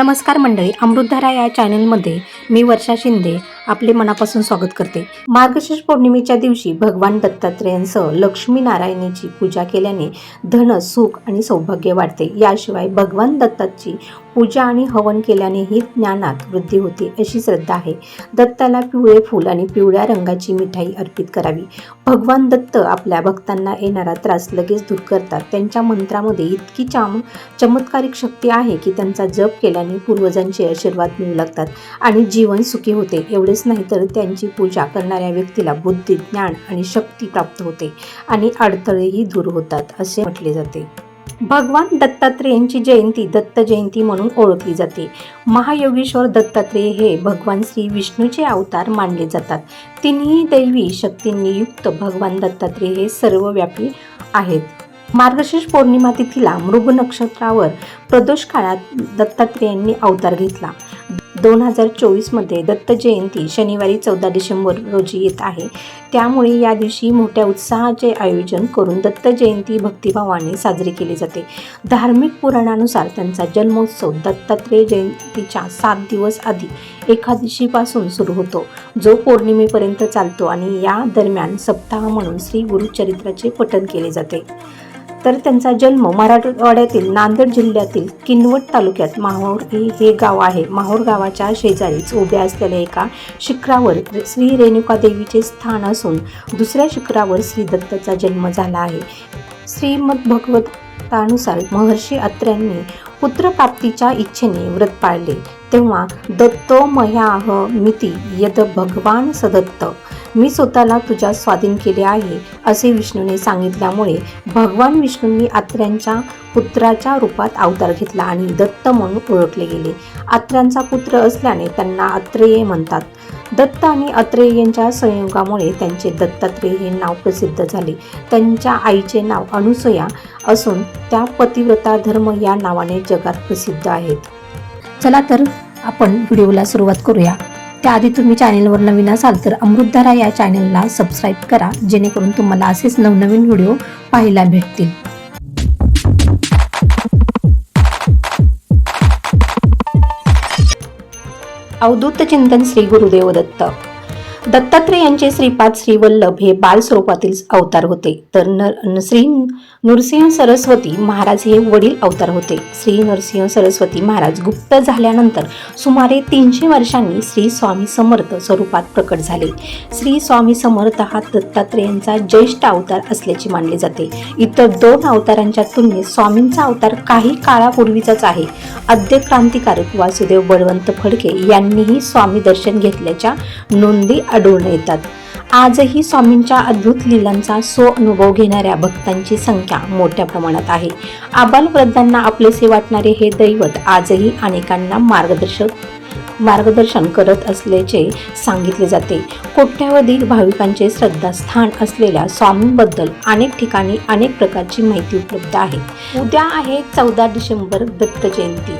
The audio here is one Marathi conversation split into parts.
नमस्कार मंडळी अमृतधारा या चॅनलमध्ये मी वर्षा शिंदे आपले मनापासून स्वागत करते. मार्गशीर्ष पौर्णिमेच्या दिवशी भगवान दत्तात्रेयांसह लक्ष्मी नारायणीची पूजा केल्याने धन सुख आणि सौभाग्य वाढते. याशिवाय भगवान दत्ताची पूजा आणि हवन केल्यानेही ज्ञानात वृद्धी होते अशी श्रद्धा आहे. दत्ताला पिवळे फूल आणि पिवळ्या रंगाची मिठाई अर्पित करावी. भगवान दत्त आपल्या भक्तांना येणारा त्रास लगेच दूर करतात. त्यांच्या मंत्रामध्ये इतकी चाम चमत्कारिक शक्ती आहे की त्यांचा जप केल्याने पूर्वजांचे आशीर्वाद मिळू लागतात आणि जीवन सुखी होते. एवढेच नाही तर त्यांची पूजा करणाऱ्या व्यक्तीला बुद्धी ज्ञान आणि शक्ती प्राप्त होते आणि अडथळेही दूर होतात असे म्हटले जाते. भगवान दत्तात्रेयांची जयंती दत्त जयंती म्हणून ओळखली जाते. महायोगेश्वर दत्तात्रेय हे भगवान श्री विष्णूचे अवतार मानले जातात. तिन्ही दैवी शक्तींनी युक्त भगवान दत्तात्रेय हे सर्वव्यापी आहेत. मार्गशीर्ष पौर्णिमा तिथीला मृग नक्षत्रावर प्रदोष काळात दत्तात्रेयांनी अवतार घेतला. दोन हजार चोवीसमध्ये दत्त जयंती शनिवारी चौदा डिसेंबर रोजी येत आहे. त्यामुळे या दिवशी मोठ्या उत्साहाचे आयोजन करून दत्त जयंती भक्तिभावाने साजरी केली जाते. धार्मिक पुराणानुसार त्यांचा जन्मोत्सव दत्तात्रेय जयंतीच्या सात दिवस आधी एकादशीपासून सुरू होतो. जो पौर्णिमेपर्यंत चालतो आणि या दरम्यान सप्ताह म्हणून श्री गुरुचरित्राचे पठन केले जाते. तर त्यांचा जन्म मराठवाड्यातील नांदेड जिल्ह्यातील किनवट तालुक्यात माहोर हे हे गाव आहे. माहोर गावाच्या शेजारीच उभ्या असलेल्या एका शिखरावर श्री रेणुका देवीचे स्थान असून दुसऱ्या शिखरावर श्री दत्ताचा जन्म झाला आहे. श्रीमद भगवतानुसार महर्षी अत्र्यांनी पुत्रप्राप्तीच्या इच्छेने व्रत पाळले. तेव्हा दत्तो मह्याह मिती यद भगवान सदत्त मी स्वतःला तुझ्या स्वाधीन केले आहे असे विष्णूने सांगितल्यामुळे भगवान विष्णूंनी आत्र्यांच्या पुत्राच्या रूपात अवतार घेतला आणि दत्त म्हणून ओळखले गेले. आत्र्यांचा पुत्र असल्याने त्यांना अत्रेय म्हणतात. दत्त आणि अत्रेय यांच्या संयोगामुळे त्यांचे दत्तात्रेय हे नाव प्रसिद्ध झाले. त्यांच्या आईचे नाव अनुसया असून त्या पतिव्रता धर्म या नावाने जगात प्रसिद्ध आहेत. चला तर आपण व्हिडिओला सुरुवात करूया. त्याआधी तुम्ही चॅनेलवर नवीन असाल तर अमृतधारा या चॅनेलला सबस्क्राईब करा जेणेकरून तुम्हाला असेच नवनवीन व्हिडिओ पाहायला भेटतील. अवधूत चिंतन श्री गुरुदेव दत्त दत्तात्रेय यांचे श्रीपाद श्रीवल्लभ हे बाल स्वरूपातील अवतार होते. तर नर श्री नृसिंह सरस्वती महाराज हे वडील अवतार होते. श्री नरसिंह सरस्वती महाराज गुप्त झाल्यानंतर सुमारे तीनशे वर्षांनी श्री स्वामी समर्थ स्वरूपात प्रकट झाले. श्री स्वामी समर्थ हा दत्तात्रेयांचा ज्येष्ठ अवतार असल्याचे मानले जाते. इतर दोन अवतारांच्या तुलनेत स्वामींचा अवतार काही काळापूर्वीचाच आहे. आद्य क्रांतिकारक वासुदेव बळवंत फडके यांनीही स्वामी दर्शन घेतल्याच्या नोंदी आढळून येतात. आजही स्वामींच्या अद्भुत लीलांचा सो अनुभव घेणाऱ्या भक्तांची संख्या मोठ्या प्रमाणात आहे. आबाल वृद्धांना आपलेसे वाटणारे हे दैवत आजही अनेकांना मार्गदर्शक मार्गदर्शन करत असल्याचे सांगितले जाते. कोट्यावधी भाविकांचे श्रद्धास्थान असलेल्या स्वामींबद्दल अनेक ठिकाणी अनेक प्रकारची माहिती उपलब्ध आहे. उद्या आहे चौदा डिसेंबर दत्त जयंती.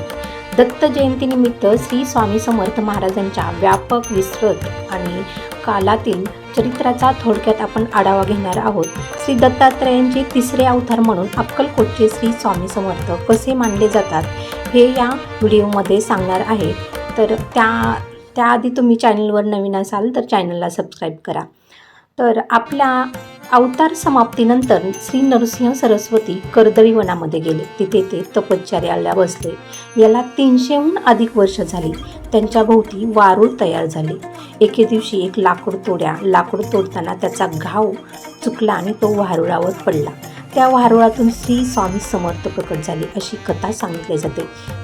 दत्त जयंतीनिमित्त श्री स्वामी समर्थ महाराजांच्या व्यापक विस्तृत आणि कालातील चरित्राचा थोडक्यात आपण आढावा घेणार आहोत. श्री दत्तात्रयांचे तिसरे अवतार म्हणून अक्कलकोटचे श्री स्वामी समर्थ कसे मानले जातात हे या व्हिडिओमध्ये सांगणार आहे. तर त्या त्याआधी तुम्ही चॅनलवर नवीन असाल तर चॅनलला सबस्क्राईब करा. तर आपल्या अवतार समाप्तीनंतर श्री नरसिंह सरस्वती कर्दळी वनामध्ये गेले. तिथे ते तपश्चर्याला बसले. याला तीनशेहून अधिक वर्ष झाली. त्यांच्या भोवती वारूळ तयार झाले. एके दिवशी एक लाकूड तोड्या लाकूड तोडताना त्याचा घाव चुकला आणि तो वारुळावर पडला. त्या वारुळातून श्री स्वामी समर्थ प्रकट झाले अशी कथा सांगितली जाते.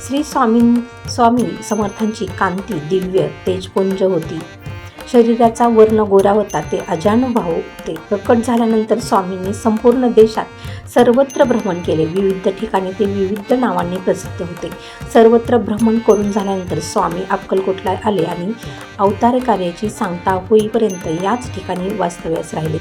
श्री स्वामी स्वामी समर्थांची कांती दिव्य तेजपुंज होती. शरीराचा वर्ण गोरा होता ते अजानुभाव होते. प्रकट झाल्यानंतर स्वामींनी संपूर्ण देशात सर्वत्र भ्रमण केले. विविध ठिकाणी ते विविध नावांनी प्रसिद्ध होते. सर्वत्र भ्रमण करून झाल्यानंतर स्वामी अक्कलकोटला आले आणि अवतार कार्याची सांगता होईपर्यंत याच ठिकाणी वास्तव्यास राहिले.